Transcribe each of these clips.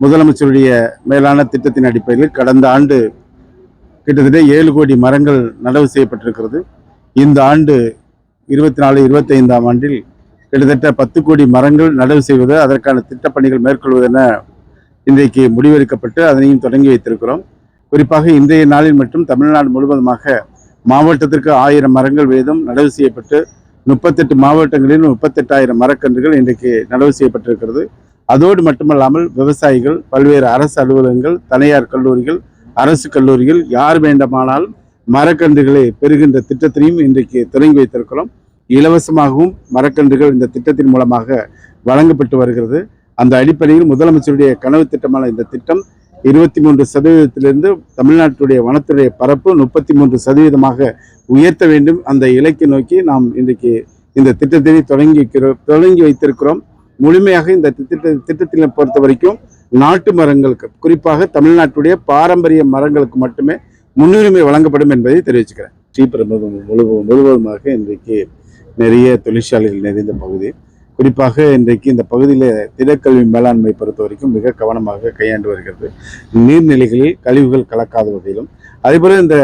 முதலமைச்சருடைய மேலான திட்டத்தின் அடிப்படையில் கடந்த ஆண்டு கிட்டத்தட்ட ஏழு கோடி மரங்கள் நடவு செய்யப்பட்டிருக்கிறது. இந்த ஆண்டு இருபத்தி நாலு இருபத்தைந்தாம் ஆண்டில் கிட்டத்தட்ட பத்து கோடி மரங்கள் நடவு செய்வது அதற்கான திட்டப்பணிகள் மேற்கொள்வது என இன்றைக்கு முடிவெடுக்கப்பட்டு அதனையும் தொடங்கி வைத்திருக்கிறோம். குறிப்பாக இன்றைய நாளில் மட்டும் தமிழ்நாடு முழுவதுமாக மாவட்டத்திற்கு ஆயிரம் மரங்கள் வீதம் நடவு செய்யப்பட்டு முப்பத்தெட்டு மாவட்டங்களில் முப்பத்தெட்டாயிரம் மரக்கன்றுகள் இன்றைக்கு நடவு செய்யப்பட்டிருக்கிறது. அதோடு மட்டுமல்லாமல் விவசாயிகள் பல்வேறு அரசு அலுவலகங்கள் தனியார் கல்லூரிகள் அரசு கல்லூரிகள் யார் வேண்டுமானாலும் மரக்கன்றுகளை பெறுகின்ற திட்டத்தினையும் இன்றைக்கு தொடங்கி வைத்திருக்கிறோம். இலவசமாகவும் மரக்கன்றுகள் இந்த திட்டத்தின் மூலமாக வழங்கப்பட்டு வருகிறது. அந்த அடிப்படையில் முதலமைச்சருடைய கனவு திட்டமான இந்த திட்டம் இருபத்தி மூன்று சதவீதத்திலிருந்து தமிழ்நாட்டுடைய வனத்துடைய பரப்பு முப்பத்தி மூன்று சதவீதமாக உயர்த்த வேண்டும். அந்த இலக்கை நோக்கி நாம் இன்றைக்கு இந்த திட்டத்தினை தொடங்கி தொடங்கி வைத்திருக்கிறோம். முழுமையாக இந்த திட்ட திட்டத்தினை பொறுத்த வரைக்கும் நாட்டு மரங்களுக்கு குறிப்பாக தமிழ்நாட்டுடைய பாரம்பரிய மரங்களுக்கு மட்டுமே முன்னுரிமை வழங்கப்படும் என்பதை தெரிவிச்சுக்கிறேன். ஸ்ரீபெரும்புதூர் முழு முழுவதுமாக இன்றைக்கு நிறைய தொழிற்சாலைகள் நிறைந்த பகுதி. குறிப்பாக இன்றைக்கு இந்த பகுதியில் திடக்கல்வி மேலாண்மை பொறுத்த வரைக்கும் மிக கவனமாக கையாண்டு வருகிறது. நீர்நிலைகளில் கழிவுகள் கலக்காத வகையிலும் அதேபோல் இந்த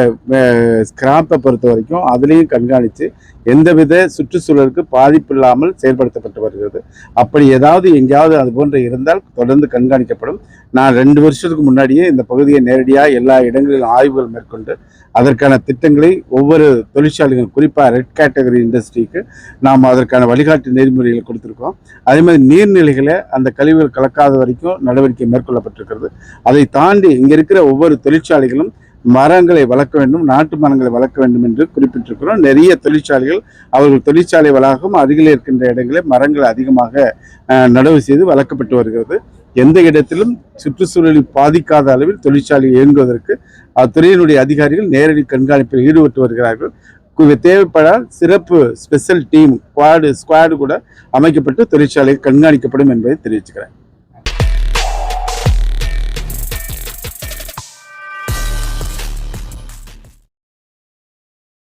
ஸ்கிராப்பை பொறுத்த வரைக்கும் அதுலேயும் கண்காணித்து எந்தவித சுற்றுச்சூழலுக்கு பாதிப்பு இல்லாமல் செயல்படுத்தப்பட்டு வருகிறது. அப்படி ஏதாவது எங்கேயாவது அது போன்ற இருந்தால் தொடர்ந்து கண்காணிக்கப்படும். நான் ரெண்டு வருஷத்துக்கு முன்னாடியே இந்த பகுதியை நேரடியாக எல்லா இடங்களிலும் ஆய்வுகள் மேற்கொண்டு அதற்கான திட்டங்களை ஒவ்வொரு தொழிற்சாலைகள் குறிப்பாக ரெட் கேட்டகரி இண்டஸ்ட்ரிக்கு நாம் அதற்கான வழிகாட்டு நெறிமுறைகளை கொடுத்துருக்கோம். அதே மாதிரி நீர்நிலைகளை அந்த கழிவுகள் கலக்காத வரைக்கும் நடவடிக்கை மேற்கொள்ளப்பட்டிருக்கிறது. அதை தாண்டி இங்கே இருக்கிற ஒவ்வொரு தொழிற்சாலைகளும் மரங்களை வளர்க்க வேண்டும் நாட்டு மரங்களை வளர்க்க வேண்டும் என்று குறிப்பிட்டிருக்கிறோம். நிறைய தொழிற்சாலைகள் அவர்கள் தொழிற்சாலை வளாகம் அருகில் இருக்கின்ற இடங்களில் மரங்கள் அதிகமாக நடவு செய்து வளர்க்கப்பட்டு வருகிறது. எந்த இடத்திலும் சுற்றுச்சூழலை பாதிக்காத அளவில் தொழிற்சாலை இயங்குவதற்கு அத்துறையினுடைய அதிகாரிகள் நேரடி கண்காணிப்பில் ஈடுபட்டு வருகிறார்கள். தேவைப்படால் சிறப்பு ஸ்பெஷல் டீம் ஸ்குவாடு ஸ்குவாடு கூட அமைக்கப்பட்டு தொழிற்சாலை கண்காணிக்கப்படும் என்பதை தெரிவிச்சுக்கிறேன்.